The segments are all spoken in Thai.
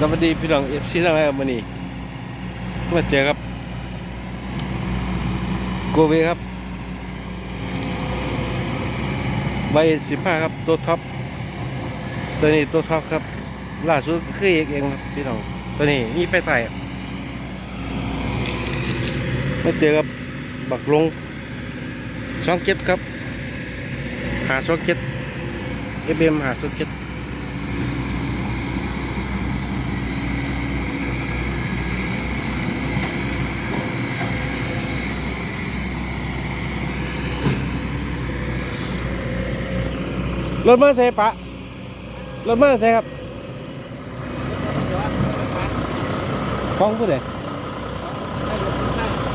สวัสดีพี่น้องเอฟซีทั้งหลายครับวันนี้มาเจอครับโกเวครับใบสิบห้าครับตัวท็อปตัวนี้ตัวท็อปครับล่าสุดคือเอกเองครับพี่น้องตัวนี้นี่ไฟไทยมาเจอกับบักลงช่องเก็ตครับหาช่องเก็ตเอฟเอ็มหาช่องเก็ต รถเมื่อใส่ปะ รถเมื่อใส่ครับ ของผู้ใด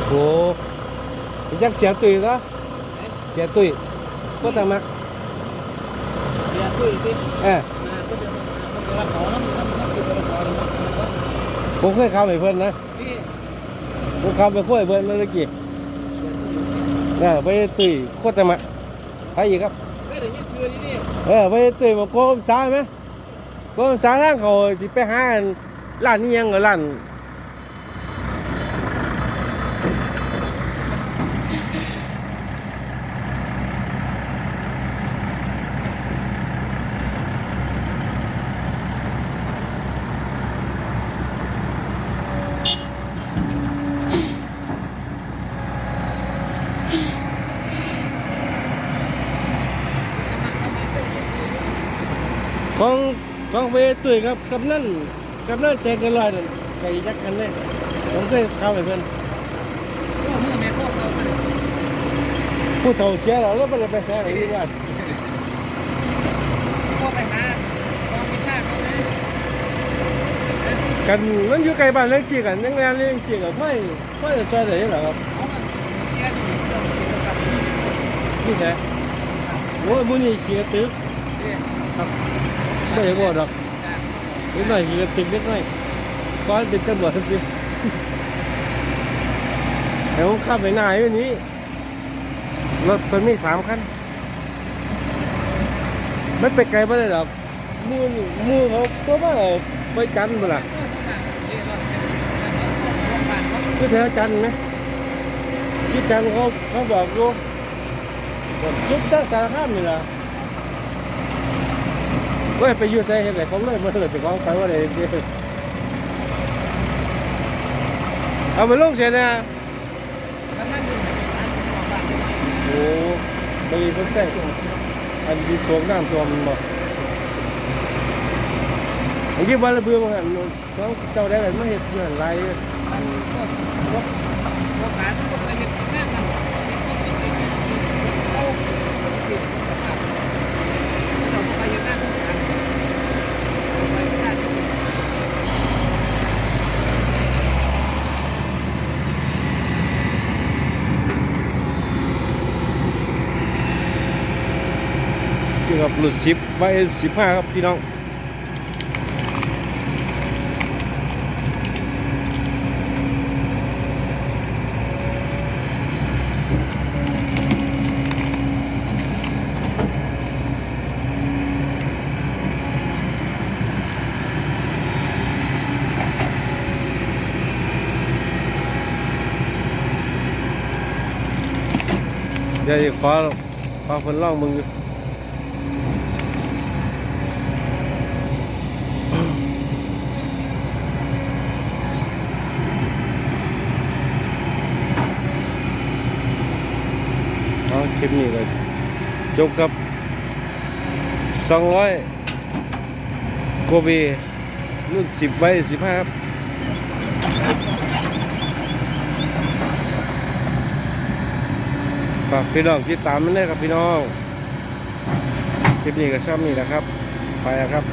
โอ้ยักเสียตุยแล้วเสียตุยก็ตังมักเดี๋ยวคุยพี่เออมาก็จะมันจะรับของน้ำน้ำน้ำคือรับของน้ำน้ำน้ำผมเคยเข้าไปเพิ่นนะพี่ผมเข้าไปคุยเพิ่นเมื่อกี้เออไปตุยโคตรมักไปอีกครับ เออไปตุยมาโก้มซ้ายไหมโก้มซ้ายทางเขาที่ไปหาร้านนี้ยังเหรอร้าน ของของไปตุยครับกับนั่นกับนั่นแจกกันลอยนั่นไก่ยักษ์กันเลยผมเคยเข้าไปเพื่อนผู้เฒ่าเสียแล้วแล้วมันเลยไปแซ่ที่บ้านพ่อไปหาความพิชาเขาเลยกันมันอยู่ไกลบ้านเล็กชีกันยังแรงเลี้ยงชีกันไฟไฟจะช่วยได้เหรอครับเขามันแค่อยู่ที่เราเกี่ยวกับนี่แท้โอ้ยบุนี่ขี่กระตึกนี่ครับ ไม่ได้บอกหรอกนิดหน่อยขี่กระตึกนิดหน่อยก้อนเป็นตำรวจสิแต่ผมขับไปหน้าอยู่นี้รถมันมีสามคันไม่ไปไกลไม่ได้หรอกมูนมูเขาตัวมาเอาไปจันทร์บ่ล่ะคือแถวจันไหมที่จันเขาเขาบอกอยู่บอกยุบตั้งสารข้ามนี่แหละ ว้ยไปยู่ใส่เห็นไหนเขาเลยมาเลยไปเขาไปว่าอะไรเดียวเอาไปลงเสียนะแล้วนั่นอยู่โอ้ไปเพิ่งแต่อันที่สวมน้ำตัวมันบอกอันที่วันละเบื่อมาหันเขาเจ้าได้อะไรไม่เห็นเหมือนไร มันพวกพวกพวกการพวกอะไรเห็นแม่กันเราติดสภาพเราไปยังหน้าพวกการไปไม่ได้ อยู่กับหลุดสิบไว้สิบห้าครับพี่น้องเดี๋ยวจะขอขอคนล่องมึงอยู่ เอาค ลิปนี้เลยจบกับสองร้อยโกเบรุ่นสิบใบสิบห้าครับฝากพี่น้องที่ตามมันได้ครับพี่น้อง คลิปนี้ก็ชอบนี่แหละครับ ไปครับ